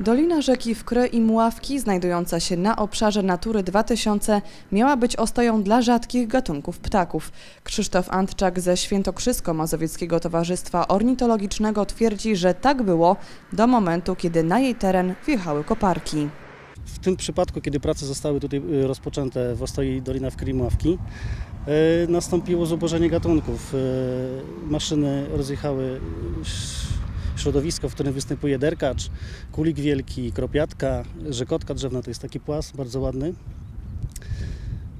Dolina rzeki Wkry i Mławki, znajdująca się na obszarze Natury 2000, miała być ostoją dla rzadkich gatunków ptaków. Krzysztof Antczak ze Świętokrzysko-Mazowieckiego Towarzystwa Ornitologicznego twierdzi, że tak było do momentu, kiedy na jej teren wjechały koparki. W tym przypadku, kiedy prace zostały tutaj y, rozpoczęte w Ostoi Dolina w Krymuławki, y, nastąpiło zubożenie gatunków. Y, Maszyny rozjechały środowisko, w którym występuje derkacz, kulik wielki, kropiatka, rzekotka drzewna, to jest taki płas bardzo ładny.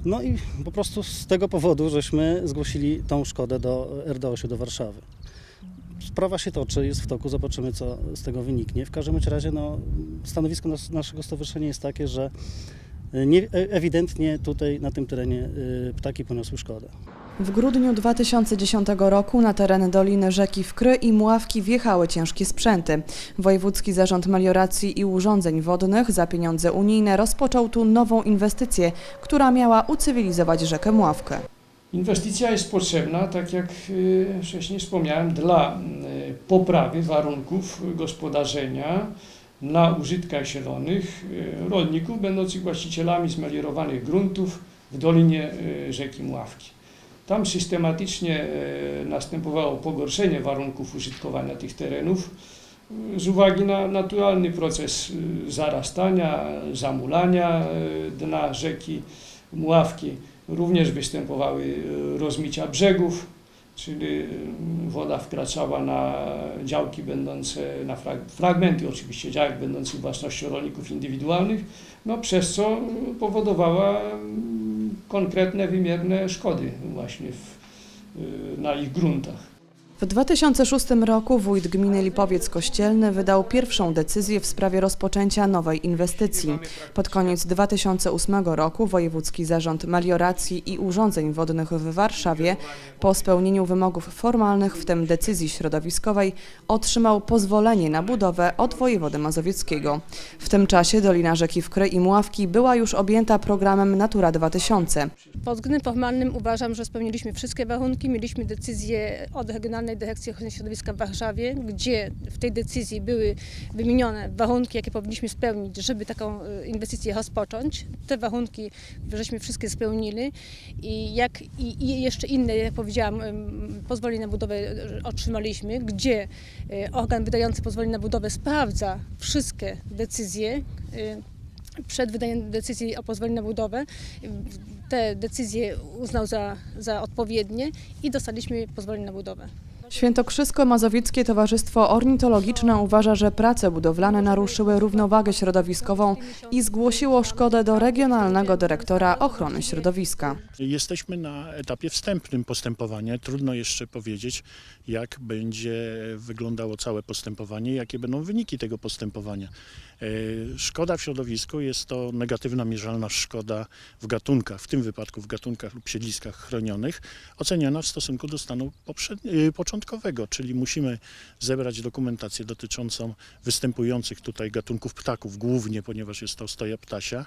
No i po prostu z tego powodu, żeśmy zgłosili tą szkodę do RDOŚ do Warszawy. Sprawa się toczy, jest w toku, zobaczymy co z tego wyniknie. W każdym razie no, stanowisko nas, naszego stowarzyszenia jest takie, że y, nie, e- ewidentnie tutaj na tym terenie y, ptaki poniosły szkodę. W grudniu 2010 roku na teren Doliny rzeki Wkry i Mławki wjechały ciężkie sprzęty. Wojewódzki Zarząd Melioracji i Urządzeń Wodnych za pieniądze unijne rozpoczął tu nową inwestycję, która miała ucywilizować rzekę Mławkę. Inwestycja jest potrzebna, tak jak y, wcześniej wspomniałem, dla y, poprawy warunków gospodarzenia na użytkach zielonych y, rolników będących właścicielami zmeliorowanych gruntów w dolinie rzeki Mławki. Tam systematycznie y, następowało pogorszenie warunków użytkowania tych terenów y, z uwagi na naturalny proces y, zarastania, zamulania dna rzeki Mławki. Również występowały rozmycia brzegów, czyli y, woda wkraczała na działki będące, na frag- fragmenty oczywiście działek będących własnością rolników indywidualnych, no przez co y, powodowała mm, konkretne, wymierne szkody właśnie w, y, na ich gruntach. W 2006 roku wójt gminy Lipowiec Kościelny wydał pierwszą decyzję w sprawie rozpoczęcia nowej inwestycji. Pod koniec 2008 roku Wojewódzki Zarząd Melioracji i Urządzeń Wodnych w Warszawie po spełnieniu wymogów formalnych, w tym decyzji środowiskowej, otrzymał pozwolenie na budowę od wojewody mazowieckiego. W tym czasie Dolina Rzeki Wkry i Mławki była już objęta programem Natura 2000. Pod względem formalnym uważam, że spełniliśmy wszystkie warunki. Mieliśmy decyzję od Dyrekcji Ochrony Środowiska w Warszawie, gdzie w tej decyzji były wymienione warunki, jakie powinniśmy spełnić, żeby taką e, inwestycję rozpocząć. Te warunki żeśmy wszystkie spełnili i, jak, i, i jeszcze inne, jak powiedziałam, pozwolenie na budowę e, otrzymaliśmy, gdzie e, organ wydający pozwolenie na budowę sprawdza wszystkie decyzje przed wydaniem decyzji o pozwoleniu na budowę te decyzje uznał za, za odpowiednie i dostaliśmy pozwolenie na budowę. Świętokrzysko-Mazowieckie Towarzystwo Ornitologiczne uważa, że prace budowlane naruszyły równowagę środowiskową i zgłosiło szkodę do Regionalnego Dyrektora Ochrony Środowiska. Jesteśmy na etapie wstępnym postępowania. Trudno jeszcze powiedzieć, jak będzie wyglądało całe postępowanie, jakie będą wyniki tego postępowania. E, Szkoda w środowisku jest to negatywna mierzalna szkoda w gatunkach, w tym wypadku w gatunkach lub siedliskach chronionych, oceniana w stosunku do stanu poprzedni- czyli musimy zebrać dokumentację dotyczącą występujących tutaj gatunków ptaków, głównie ponieważ jest to stoja ptasia,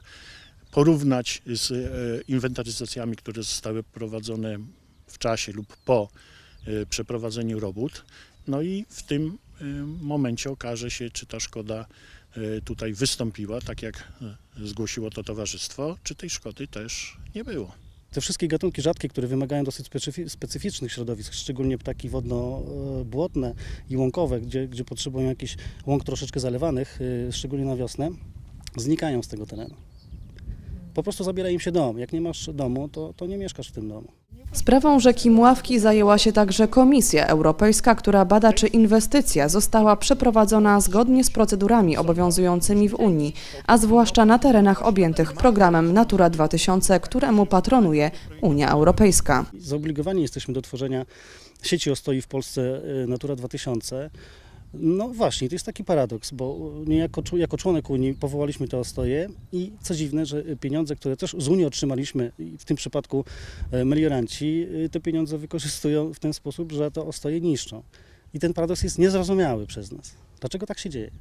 porównać z e, inwentaryzacjami, które zostały prowadzone w czasie lub po e, przeprowadzeniu robót. No i w tym e, momencie okaże się, czy ta szkoda tutaj wystąpiła, tak jak zgłosiło to towarzystwo, czy tej szkody też nie było. Te wszystkie gatunki rzadkie, które wymagają dosyć specyfi- specyficznych środowisk, szczególnie ptaki wodno-błotne i łąkowe, gdzie, gdzie potrzebują jakiś łąk troszeczkę zalewanych, y, szczególnie na wiosnę, znikają z tego terenu. Po prostu zabiera im się dom. Jak nie masz domu, to, to nie mieszkasz w tym domu. Sprawą rzeki Mławki zajęła się także Komisja Europejska, która bada, czy inwestycja została przeprowadzona zgodnie z procedurami obowiązującymi w Unii, a zwłaszcza na terenach objętych programem Natura 2000, któremu patronuje Unia Europejska. Zobligowani jesteśmy do tworzenia sieci ostoi w Polsce y, Natura 2000. No właśnie, to jest taki paradoks, bo niejako jako członek Unii powołaliśmy te ostoje i co dziwne, że pieniądze, które też z Unii otrzymaliśmy, w tym przypadku e, melioranci, y, te pieniądze wykorzystują w ten sposób, że te ostoje niszczą. I ten paradoks jest niezrozumiały przez nas. Dlaczego tak się dzieje?